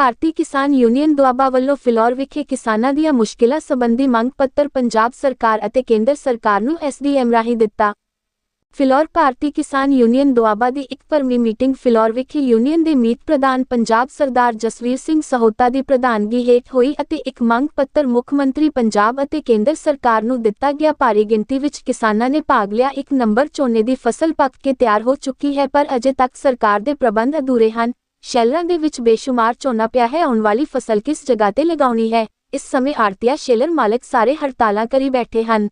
ਭਾਰਤੀ ਕਿਸਾਨ ਯੂਨੀਅਨ ਦੁਆਬਾ ਵੱਲੋਂ ਫਿਲੌਰ ਵਿਖੇ ਕਿਸਾਨਾਂ ਦੀਆਂ ਮੁਸ਼ਕਿਲਾਂ ਸੰਬੰਧੀ ਮੰਗ ਪੱਤਰ ਪੰਜਾਬ ਸਰਕਾਰ ਅਤੇ ਕੇਂਦਰ ਸਰਕਾਰ ਨੂੰ ਐਸਡੀਐਮ ਰਾਹੀਂ ਦਿੱਤਾ। ਫਿਲੌਰ ਭਾਰਤੀ ਕਿਸਾਨ ਯੂਨੀਅਨ ਦੁਆਬਾ ਦੀ ਇੱਕ ਪਰਮੀ ਮੀਟਿੰਗ ਫਿਲੌਰ ਵਿਖੇ ਯੂਨੀਅਨ ਦੇ ਮੀਤ ਪ੍ਰਧਾਨ ਪੰਜਾਬ ਸਰਦਾਰ ਜਸਵੀਰ ਸਿੰਘ ਸਹੋਤਾ ਦੀ ਪ੍ਰਧਾਨਗੀ ਹੇਠ ਹੋਈ ਅਤੇ ਇੱਕ ਮੰਗ ਪੱਤਰ ਮੁੱਖ ਮੰਤਰੀ ਪੰਜਾਬ ਅਤੇ ਕੇਂਦਰ ਸਰਕਾਰ ਨੂੰ ਦਿੱਤਾ ਗਿਆ। ਭਾਰੀ ਗਿਣਤੀ ਵਿੱਚ ਕਿਸਾਨਾਂ ਨੇ ਭਾਗ ਲਿਆ। ਇੱਕ ਨੰਬਰ ਝੋਨੇ ਦੀ ਫਸਲ ਪੱਕ ਕੇ ਤਿਆਰ ਹੋ ਚੁੱਕੀ ਹੈ, ਪਰ ਅਜੇ ਤੱਕ ਸਰਕਾਰ ਦੇ ਪ੍ਰਬੰਧ ਅਧੂਰੇ ਹਨ। ਸ਼ੈਲਰਾਂ ਦੇ ਵਿੱਚ ਬੇਸ਼ੁਮਾਰ ਝੋਨਾ ਪਿਆ ਹੈ, ਆਉਣ ਵਾਲੀ ਫਸਲ ਕਿਸ ਜਗ੍ਹਾ ਤੇ ਲਗਾਉਣੀ ਹੈ? ਇਸ ਸਮੇਂ ਆੜਤੀਆ ਸ਼ੈਲਰ ਮਾਲਕ ਸਾਰੇ ਹੜਤਾਲਾਂ ਕਰੀ ਬੈਠੇ ਹਨ।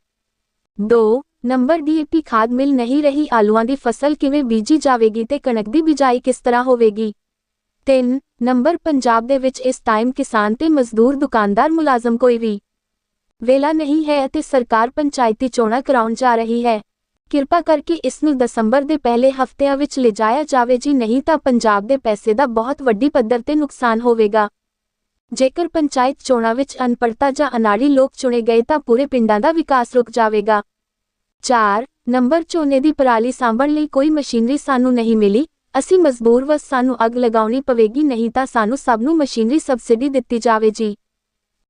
2 ਨੰਬਰ ਡੀਏਪੀ ਖਾਦ ਮਿਲ ਨਹੀਂ ਰਹੀ, ਆਲੂਆਂ ਦੀ ਫਸਲ ਕਿਵੇਂ ਬੀਜੀ ਜਾਵੇਗੀ ਤੇ ਕਣਕ ਦੀ ਬਿਜਾਈ ਕਿਸ ਤਰ੍ਹਾਂ ਹੋਵੇਗੀ? 3 ਨੰਬਰ ਪੰਜਾਬ ਦੇ ਵਿੱਚ ਇਸ ਟਾਈਮ ਕਿਸਾਨ ਤੇ ਮਜ਼ਦੂਰ ਦੁਕਾਨਦਾਰ ਮੁਲਾਜ਼ਮ ਕੋਈ ਵੀ ਵੇਲਾ ਨਹੀਂ ਹੈ ਅਤੇ ਸਰਕਾਰ ਪੰਚਾਇਤੀ ਚੋਣਾਂ ਕਰਾਉਣ ਜਾ ਰਹੀ ਹੈ। ਕਿਰਪਾ ਕਰਕੇ ਇਸ ਨੂੰ ਦਸੰਬਰ ਦੇ ਪਹਿਲੇ ਹਫ਼ਤਿਆਂ ਵਿੱਚ ਲਿਜਾਇਆ ਜਾਵੇ ਜੀ, ਨਹੀਂ ਤਾਂ ਪੰਜਾਬ ਦੇ ਪੈਸੇ ਦਾ ਬਹੁਤ ਵੱਡੀ ਪੱਧਰ ਤੇ ਨੁਕਸਾਨ ਹੋਵੇਗਾ। ਜੇਕਰ ਪੰਚਾਇਤ ਚੋਣਾਂ ਵਿੱਚ ਅਨਪੜਤਾ ਜਾਂ ਅਨਾੜੀ ਲੋਕ ਚੁਣੇ ਗਏ ਤਾਂ ਪੂਰੇ ਪਿੰਡਾਂ ਦਾ ਵਿਕਾਸ ਰੁਕ ਜਾਵੇਗਾ। 4 ਨੰਬਰ ਝੋਨੇ ਦੀ ਪਰਾਲੀ ਸਾਂਭਣ ਲਈ ਕੋਈ ਮਸ਼ੀਨਰੀ ਸਾਨੂੰ ਨਹੀਂ ਮਿਲੀ। ਅਸੀਂ ਮਜਬੂਰ ਵਸ ਸਾਨੂੰ ਅੱਗ ਲਗਾਉਣੀ ਪਵੇਗੀ, ਨਹੀਂ ਤਾਂ ਸਾਨੂੰ ਸਭ ਨੂੰ ਮਸ਼ੀਨਰੀ ਸਬਸਿਡੀ ਦਿੱਤੀ ਜਾਵੇ ਜੀ।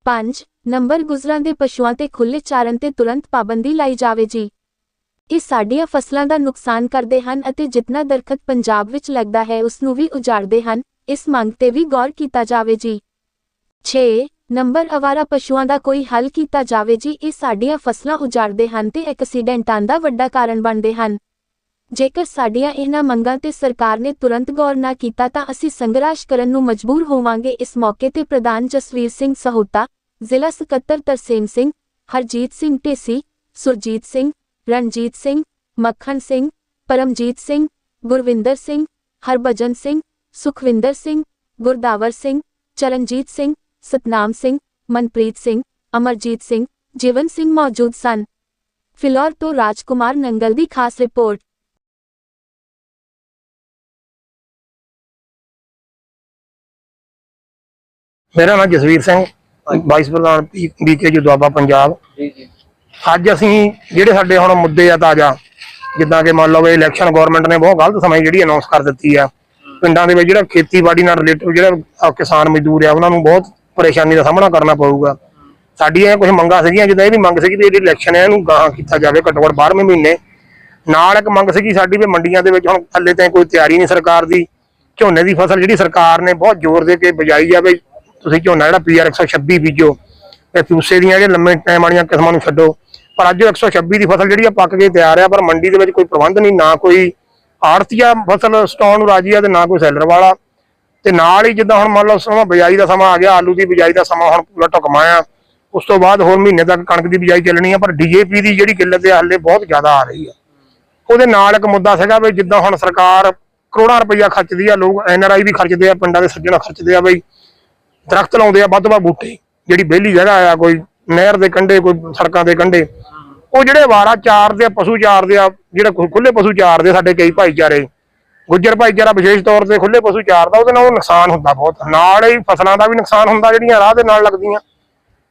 5 ਨੰਬਰ ਗੁਜ਼ਰਾਂ ਦੇ ਪਸ਼ੂਆਂ ਤੇ ਖੁੱਲੇ ਚਾਰਨ ਤੇ ਤੁਰੰਤ ਪਾਬੰਦੀ ਲਾਈ ਜਾਵੇ ਜੀ। ਇਹ ਸਾਡੀਆਂ ਫਸਲਾਂ ਦਾ ਨੁਕਸਾਨ ਕਰਦੇ ਹਨ ਅਤੇ ਜਿੰਨਾ ਦਰਖਤ ਪੰਜਾਬ ਵਿੱਚ ਲੱਗਦਾ ਹੈ ਉਸ ਨੂੰ ਵੀ ਉਜਾੜਦੇ ਹਨ, ਇਸ ਮੰਗ ਤੇ ਵੀ ਗੌਰ ਕੀਤਾ ਜਾਵੇ ਜੀ। 6 ਨੰਬਰ, ਅਵਾਰਾ ਪਸ਼ੂਆਂ ਦਾ ਕੋਈ ਹੱਲ ਕੀਤਾ ਜਾਵੇ ਜੀ। ਇਹ ਸਾਡੀਆਂ ਫਸਲਾਂ ਉਜਾੜਦੇ ਹਨ ਤੇ ਐਕਸੀਡੈਂਟਾਂ ਦਾ ਵੱਡਾ ਕਾਰਨ ਬਣਦੇ ਹਨ। ਜੇਕਰ ਸਾਡੀਆਂ ਇਹਨਾਂ ਮੰਗਾਂ ਤੇ ਸਰਕਾਰ ਨੇ ਤੁਰੰਤ ਗੌਰ ਨਾ ਕੀਤਾ ਤਾਂ ਅਸੀਂ ਸੰਘਰਸ਼ ਕਰਨ ਨੂੰ ਮਜਬੂਰ ਹੋਵਾਂਗੇ। ਇਸ ਮੌਕੇ ਤੇ ਪ੍ਰਧਾਨ ਜਸਵੀਰ ਸਿੰਘ ਸਹੋਤਾ, ਜ਼ਿਲ੍ਹਾ ਸਕੱਤਰ ਤਰਸੇਮ ਸਿੰਘ, ਹਰਜੀਤ ਸਿੰਘ ਢੇਸੀ, ਸੁਰਜੀਤ ਸਿੰਘ ਰਣਜੀਤ ਸਿੰਘ ਮੱਖਣ ਸਿੰਘ ਪਰਮਜੀਤ ਸਿੰਘ ਗੁਰਵਿੰਦਰ ਸਿੰਘ ਹਰਭਜਨ ਸਿੰਘ ਸੁਖਵਿੰਦਰ ਸਿੰਘ ਗੁਰਦਾਵਰ ਸਿੰਘ ਚਰਨਜੀਤ ਸਿੰਘ ਸਤਨਾਮ ਸਿੰਘ ਮਨਪ੍ਰੀਤ ਸਿੰਘ ਅਮਰਜੀਤ ਸਿੰਘ ਜੀਵਨ ਸਿੰਘ ਮੌਜੂਦ ਸਨ। ਫਿਲੌਰ ਤੋਂ ਰਾਜਕੁਮਾਰ ਨੰਗਲ ਦੀ ਖਾਸ ਰਿਪੋਰਟ। ਮੇਰਾ ਨਾਮ ਜਸਵੀਰ ਸਿੰਘ ਵਾਈਸ ਪ੍ਰਧਾਨ ਬੀਕੇ ਜੀ ਦੁਆਬਾ ਪੰਜਾਬ। ਜੀ ਜੀ। ਅੱਜ ਅਸੀਂ ਜਿਹੜੇ ਸਾਡੇ ਹੁਣ ਮੁੱਦੇ ਆ ਤਾਜ਼ਾ, ਜਿੱਦਾਂ ਕਿ ਮੰਨ ਲਓ ਵੀ ਇਲੈਕਸ਼ਨ ਗਵਰਨਮੈਂਟ ਨੇ ਬਹੁਤ ਗਲਤ ਸਮੇਂ ਜਿਹੜੀ ਅਨਾਉਂਸ ਕਰ ਦਿੱਤੀ ਆ। ਪਿੰਡਾਂ ਦੇ ਵਿੱਚ ਜਿਹੜਾ ਖੇਤੀਬਾੜੀ ਨਾਲ ਰਿਲੇਟਡ ਜਿਹੜਾ ਕਿਸਾਨ ਮਜ਼ਦੂਰ ਆ, ਉਹਨਾਂ ਨੂੰ ਬਹੁਤ ਪਰੇਸ਼ਾਨੀ ਦਾ ਸਾਹਮਣਾ ਕਰਨਾ ਪਊਗਾ। ਸਾਡੀਆਂ ਕੁਝ ਮੰਗਾਂ ਸੀਗੀਆਂ, ਜਿੱਦਾਂ ਇਹ ਵੀ ਮੰਗ ਸੀਗੀ ਵੀ ਜਿਹੜੀ ਇਲੈਕਸ਼ਨ ਹੈ ਇਹਨੂੰ ਗਾਹਾਂ ਕੀਤਾ ਜਾਵੇ ਘੱਟੋ ਘੱਟ 12ਵੇਂ ਮਹੀਨੇ। ਨਾਲ ਇੱਕ ਮੰਗ ਸੀਗੀ ਸਾਡੀ ਵੀ ਮੰਡੀਆਂ ਦੇ ਵਿੱਚ ਹੁਣ ਥੱਲੇ ਤਾਂ ਕੋਈ ਤਿਆਰੀ ਨਹੀਂ ਸਰਕਾਰ ਦੀ। ਝੋਨੇ ਦੀ ਫਸਲ ਜਿਹੜੀ ਸਰਕਾਰ ਨੇ ਬਹੁਤ ਜ਼ੋਰ ਦੇ ਕੇ ਬਜਾਈ ਜਾਵੇ। ਤੁਸੀਂ ਝੋਨਾ ਜਿਹੜਾ ਪੀਆਰ 126 ਬੀਜੋ ਤੇ ਫੂਸੇ ਦੀਆਂ ਜਿਹੜੇ ਲੰਮੇ ਟਾਈਮ ਵਾਲੀਆਂ ਕਿਸਮਾਂ ਨੂੰ ਛੱਡੋ। ਪਰ ਅੱਜ ਉਹ 126 ਦੀ ਫਸਲ ਜਿਹੜੀ ਆ ਪੱਕ ਕੇ ਤਿਆਰ ਆ, ਪਰ ਮੰਡੀ ਦੇ ਵਿੱਚ ਕੋਈ ਪ੍ਰਬੰਧ ਨਹੀਂ, ਨਾ ਕੋਈ ਆੜਤੀਆ ਫਸਲ ਸਟਾਉਣ ਨੂੰ ਰਾਜੀ ਆ ਤੇ ਨਾ ਕੋਈ ਸੈਲਰ ਵਾਲਾ। ਤੇ ਨਾਲ ਹੀ ਜਿੱਦਾਂ ਹੁਣ ਮੰਨ ਲਓ ਸਮਾਂ ਬਿਜਾਈ ਦਾ ਸਮਾਂ ਆ ਗਿਆ, ਆਲੂ ਦੀ ਬਿਜਾਈ ਦਾ ਸਮਾਂ ਹੁਣ ਪੂਰਾ ਢੁਕਮਾ ਉਸ ਤੋਂ ਬਾਅਦ ਹੋਰ ਮਹੀਨੇ ਤੱਕ ਕਣਕ ਦੀ ਬਿਜਾਈ ਚੱਲਣੀ ਆ, ਪਰ ਡੀਏਪੀ ਦੀ ਜਿਹੜੀ ਕਿੱਲਤ ਹੈ ਹਾਲੇ ਬਹੁਤ ਜ਼ਿਆਦਾ ਆ ਰਹੀ ਆ। ਉਹਦੇ ਨਾਲ ਇੱਕ ਮੁੱਦਾ ਸੀਗਾ ਵੀ ਜਿੱਦਾਂ ਹੁਣ ਸਰਕਾਰ ਕਰੋੜਾਂ ਰੁਪਈਆ ਖਰਚਦੀ ਆ, ਲੋਕ ਐਨਆਰਆਈ ਵੀ ਖਰਚਦੇ ਆ, ਪਿੰਡਾਂ ਦੇ ਸੱਜਣ ਖਰਚਦੇ ਆ ਬਈ। ਦਰਖਤ ਲਾਉਂਦੇ ਆ ਵੱਧ ਤੋਂ ਵੱਧ ਬੂਟੇ, ਜਿਹੜੀ ਵਿਹਲੀ ਜਗ੍ਹਾ ਆ, ਕੋਈ ਨਹਿਰ ਦੇ ਕੰਢੇ ਕੋਈ ਸੜਕਾਂ ਦੇ ਕੰਢੇ। ਉਹ ਜਿਹੜੇ ਵਾਰਾ ਚਾਰਦੇ ਆ ਪਸ਼ੂ ਚਾਰਦੇ ਆ ਜਿਹੜੇ ਖੁੱਲੇ ਪਸ਼ੂ ਚਾਰਦੇ ਸਾਡੇ ਕਈ ਭਾਈਚਾਰੇ। ਗੁੱਜਰ ਭਾਈਚਾਰਾ ਵਿਸ਼ੇਸ਼ ਤੌਰ ਤੇ ਖੁੱਲੇ ਪਸ਼ੂ ਚਾਰਦਾ ਉਹਦੇ ਨਾਲ ਉਹ ਨੁਕਸਾਨ ਹੁੰਦਾ ਬਹੁਤ। ਨਾਲ ਹੀ ਫਸਲਾਂ ਦਾ ਵੀ ਨੁਕਸਾਨ ਹੁੰਦਾ ਜਿਹੜੀਆਂ ਰਾਹ ਦੇ ਨਾਲ ਲੱਗਦੀਆਂ।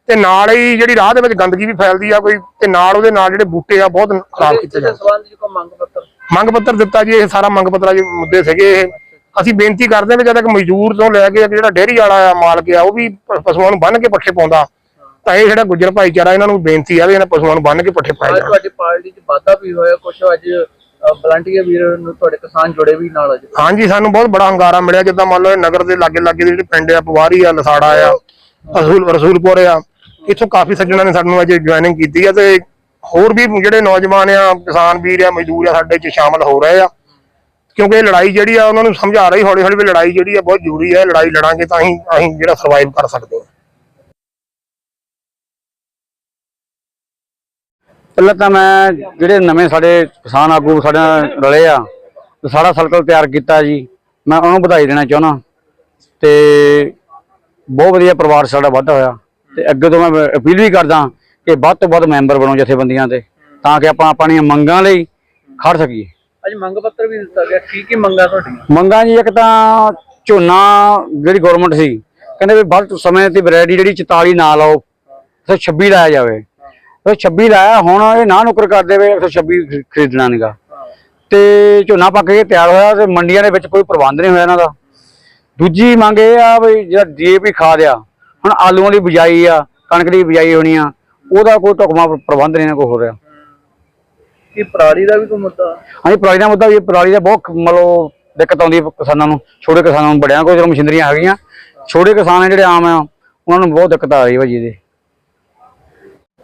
ਤੇ ਨਾਲ ਹੀ ਜਿਹੜੀ ਰਾਹ ਦੇ ਵਿੱਚ ਗੰਦਗੀ ਵੀ ਫੈਲਦੀ ਆ ਕੋਈ ਤੇ ਨਾਲ ਉਹਦੇ ਨਾਲ ਜਿਹੜੇ ਬੂਟੇ ਆ ਬਹੁਤ ਖਰਾਬ ਕੀਤੇ ਜਾਂਦੇ। ਮੰਗ ਪੱਤਰ? ਮੰਗ ਪੱਤਰ ਦਿੱਤਾ ਜੀ ਇਹ ਸਾਰਾ ਮੰਗ ਪੱਤਰਾਂ ਦੇ ਮੁੱਦੇ ਸੀਗੇ ਇਹ। ਅਸੀਂ ਬੇਨਤੀ ਕਰਦੇ ਹਾਂ ਵੀ ਜਦ ਤੱਕ ਮਜ਼ਦੂਰ ਤੋਂ ਲੈ ਕੇ ਜਿਹੜਾ ਡੇਅਰੀ ਵਾਲਾ ਆ ਮਾਲਕ ਆ ਉਹ ਵੀ ਪਸ਼ੂਆਂ ਨੂੰ ਬੰਨ੍ਹ ਕੇ ਪੱਠੇ ਪਾਉਂਦਾ। ਤਾਂ ਇਹ ਜਿਹੜਾ ਗੁੱਜਰ ਭਾਈਚਾਰਾ ਇਹਨਾਂ ਨੂੰ ਬੇਨਤੀ ਆ ਵੀ ਇਹਨਾਂ ਪਸ਼ੂਆਂ ਨੂੰ ਬੰਨ੍ਹ ਕੇ ਪੱਠੇ ਪਾਏ ਅੱਜ ਜਾਣ। ਤੁਹਾਡੀ ਪਾਰਟੀ 'ਚ ਵਾਧਾ ਵੀ ਹੋਇਆ ਕੁਝ ਅੱਜ ਵਲੰਟੀਅਰ ਵੀਰ ਨੂੰ ਤੁਹਾਡੇ ਕਿਸਾਨ ਜੁੜੇ ਵੀ ਨਾਲ ਅੱਜ। ਹਾਂਜੀ ਸਾਨੂੰ ਬਹੁਤ ਬੜਾ ਹੰਗਾਰਾ ਮਿਲਿਆ ਜਿੱਦਾਂ ਮੰਨ ਲਓ ਇਹ ਨਗਰ ਦੇ ਲਾਗੇ ਲਾਗੇ ਦੇ ਜਿਹੜੇ ਪਿੰਡ ਆ ਪਵਾਰੀ ਆ ਲਸਾੜਾ ਆ ਰਸੂਲ ਰਸੂਲਪੁਰ ਆ ਇੱਥੋਂ ਕਾਫੀ ਸੱਜਣਾਂ ਨੇ ਸਾਨੂੰ ਅੱਜ ਜੁਆਇਨਿੰਗ ਕੀਤੀ ਆ ਤੇ ਹੋਰ ਵੀ ਜਿਹੜੇ ਨੌਜਵਾਨ ਆ ਕਿਸਾਨ ਵੀਰ ਆ ਮਜ਼ਦੂਰ ਆ ਸਾਡੇ ਚ ਸ਼ਾਮਲ ਹੋ ਰਹੇ ਆ। ਕਿਉਂਕਿ ਇਹ ਲੜਾਈ ਜਿਹੜੀ ਆ ਉਹਨਾਂ ਨੂੰ ਸਮਝਾ ਰਹੀ ਹੌਲੀ ਹੌਲੀ ਵੀ ਲੜਾਈ ਜਿਹੜੀ ਆ ਬਹੁਤ ਜ਼ਰੂਰੀ ਹੈ ਲੜਾਈ ਲੜਾਂਗੇ ਤਾਂ ਅਸੀਂ ਅਸੀਂ ਜਿਹੜਾ ਸਰਵਾਈਵ ਕਰ ਸਕਦੇ ਹਾਂ ਪਹਿਲਾਂ ਤਾਂ ਮੈਂ ਜਿਹੜੇ ਨਵੇਂ ਸਾਡੇ ਕਿਸਾਨ ਆਗੂ ਸਾਡੇ ਨਾਲ ਰਲੇ ਆ ਤੇ ਸਾਰਾ ਸਰਕਲ ਤਿਆਰ ਕੀਤਾ ਜੀ। ਮੈਂ ਉਹਨਾਂ ਨੂੰ ਵਧਾਈ ਦੇਣਾ ਚਾਹੁੰਦਾ। ਤੇ ਬਹੁਤ ਵਧੀਆ ਪਰਿਵਾਰ ਸਾਡਾ ਵਾਧਾ ਹੋਇਆ। ਤੇ ਅੱਗੇ ਤੋਂ ਮੈਂ ਅਪੀਲ ਵੀ ਕਰਦਾ ਕਿ ਵੱਧ ਤੋਂ ਵੱਧ ਮੈਂਬਰ ਬਣੋ ਜਥੇਬੰਦੀਆਂ ਤੇ ਤਾਂ ਕਿ ਆਪਾਂ ਆਪਣੀਆਂ ਮੰਗਾਂ ਲਈ ਖੜ ਸਕੀਏ। ਅੱਜ ਮੰਗ ਪੱਤਰ ਵੀ ਦਿੱਤਾ ਗਿਆ। ਕੀ ਕੀ ਮੰਗਾਂ ਤੁਹਾਡੀਆਂ? ਮੰਗਾਂ ਜੀ ਇੱਕ ਤਾਂ ਝੋਨਾ ਜਿਹੜੀ ਗਵਰਨਮੈਂਟ ਸੀ ਕਹਿੰਦੇ ਵੀ ਵੱਧ ਸਮੇਂ ਦੀ ਵੈਰਾਈਟੀ ਜਿਹੜੀ 44 ਨਾ ਲਾਓ ਤੇ 26 ਲਾਇਆ ਜਾਵੇ। ਉਹ 26 ਲਾਇਆ ਹੁਣ ਇਹ ਨਾ ਨੁਕਰ ਕਰਦੇ ਵੇ 126 ਖਰੀ- ਖਰੀਦਣਾ ਨਹੀਂਗਾ ਤੇ ਝੋਨਾ ਪੱਕ ਕੇ ਤਿਆਰ ਹੋਇਆ ਤੇ ਮੰਡੀਆਂ ਦੇ ਵਿੱਚ ਕੋਈ ਪ੍ਰਬੰਧ ਨਹੀਂ ਹੋਇਆ ਇਹਨਾਂ ਦਾ। ਦੂਜੀ ਮੰਗ ਇਹ ਆ ਵੀ ਜਿਹੜਾ ਡੀਏਪੀ ਖਾਦ ਆ ਹੁਣ ਆਲੂਆਂ ਦੀ ਬਿਜਾਈ ਆ ਕਣਕ ਦੀ ਬਿਜਾਈ ਹੋਣੀ ਆ ਉਹਦਾ ਕੋਈ ਢੁਕਮਾ ਪ੍ਰਬੰਧ ਨਹੀਂ ਨਾ ਕੋਈ ਹੋ ਰਿਹਾ। ਕੀ ਪਰਾਲੀ ਦਾ ਵੀ ਕੋਈ ਮੁੱਦਾ? ਹਾਂਜੀ ਪਰਾਲੀ ਦਾ ਮੁੱਦਾ ਵੀ ਇਹ ਪਰਾਲੀ ਦਾ ਬਹੁਤ ਮਤਲਬ ਦਿੱਕਤ ਆਉਂਦੀ ਕਿਸਾਨਾਂ ਨੂੰ ਛੋਟੇ ਕਿਸਾਨਾਂ ਨੂੰ ਬੜਿਆਂ ਕੋਲ ਜਦੋਂ ਮਸ਼ੀਨਰੀਆਂ ਹੈਗੀਆਂ ਛੋਟੇ ਕਿਸਾਨ ਜਿਹੜੇ ਆਮ ਆ ਉਹਨਾਂ ਨੂੰ ਬਹੁਤ ਦਿੱਕਤ ਆ ਰਹੀ ਹੈ ਭਾਜੀ ਇਹਦੀ।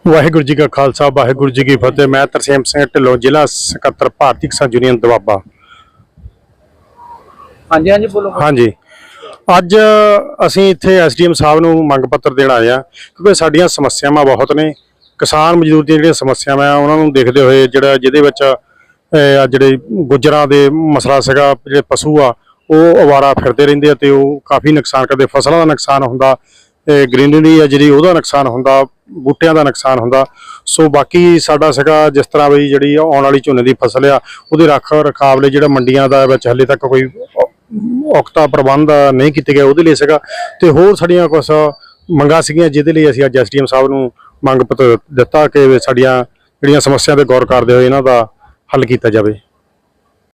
ਵਾਹਿਗੁਰੂ ਜੀ ਕਾ ਖਾਲਸਾ ਵਾਹਿਗੁਰੂ ਜੀ ਕੀ ਫਤਿਹ। ਮੈਂ ਤਰਸੇਮ ਸਿੰਘ ਢਿੱਲੋਂ ਜ਼ਿਲ੍ਹਾ ਸਕੱਤਰ ਭਾਰਤੀ ਕਿਸਾਨ ਯੂਨੀਅਨ ਦਵਾਬਾ। ਹਾਂਜੀ ਹਾਂਜੀ ਬੋਲੋ। ਹਾਂਜੀ। ਅੱਜ ਅਸੀਂ ਇੱਥੇ ਐਸਡੀਐਮ ਸਾਹਿਬ ਨੂੰ ਮੰਗ ਪੱਤਰ ਦੇਣ ਆਏ ਆ ਕਿਉਂਕਿ ਸਾਡੀਆਂ ਸਮੱਸਿਆਵਾਂ ਬਹੁਤ ਨੇ। ਕਿਸਾਨ ਮਜ਼ਦੂਰ ਦੀਆਂ ਜਿਹੜੀਆਂ ਸਮੱਸਿਆਵਾਂ ਆ ਉਹਨਾਂ ਨੂੰ ਦੇਖਦੇ ਹੋਏ ਜਿਹੜਾ ਜਿਹਦੇ ਵਿੱਚ ਜਿਹੜੇ ਗੁੱਜਰਾਂ ਦੇ ਮਸਲਾ ਸੀਗਾ ਜਿਹੜੇ ਪਸ਼ੂ ਆ ਉਹ ਅਵਾਰਾ ਫਿਰਦੇ ਰਹਿੰਦੇ ਆ ਤੇ ਉਹ ਕਾਫੀ ਨੁਕਸਾਨ ਕਰਦੇ ਫਸਲਾਂ ਦਾ ਨੁਕਸਾਨ ਹੁੰਦਾ। ਗ੍ਰੀਨਰੀ ਆ ਜਿਹੜੀ ਉਹਦਾ ਨੁਕਸਾਨ ਹੁੰਦਾ, ਬੂਟਿਆਂ ਦਾ ਨੁਕਸਾਨ ਹੁੰਦਾ। ਸੋ ਬਾਕੀ ਸਾਡਾ ਸੀਗਾ ਜਿਸ ਤਰ੍ਹਾਂ ਵੀ ਜਿਹੜੀ ਆਉਣ ਵਾਲੀ ਝੋਨੇ ਦੀ ਫਸਲ ਆ, ਉਹਦੇ ਰੱਖ ਰਖਾਵ ਲਈ ਜਿਹੜਾ ਮੰਡੀਆਂ ਦਾ ਵਿੱਚ ਹਲੇ ਤੱਕ ਕੋਈ ਔਕਤਾ ਪ੍ਰਬੰਧ ਨਹੀਂ ਕੀਤੇ ਗਏ, ਉਹਦੇ ਲਈ ਸੀਗਾ। ਤੇ ਹੋਰ ਸਾਡੀਆਂ ਕੁਝ ਮੰਗਾਂ ਸੀਗੀਆਂ, ਜਿਹਦੇ ਲਈ ਅਸੀਂ ਅੱਜ ਐਸਡੀਐਮ ਸਾਹਿਬ ਨੂੰ ਮੰਗ ਪੱਤਰ ਦਿੱਤਾ ਕਿ ਸਾਡੀਆਂ ਜਿਹੜੀਆਂ ਸਮੱਸਿਆ ਤੇ ਗੌਰ ਕਰਦੇ ਹੋਏ ਇਹਨਾਂ ਦਾ ਹੱਲ ਕੀਤਾ ਜਾਵੇ।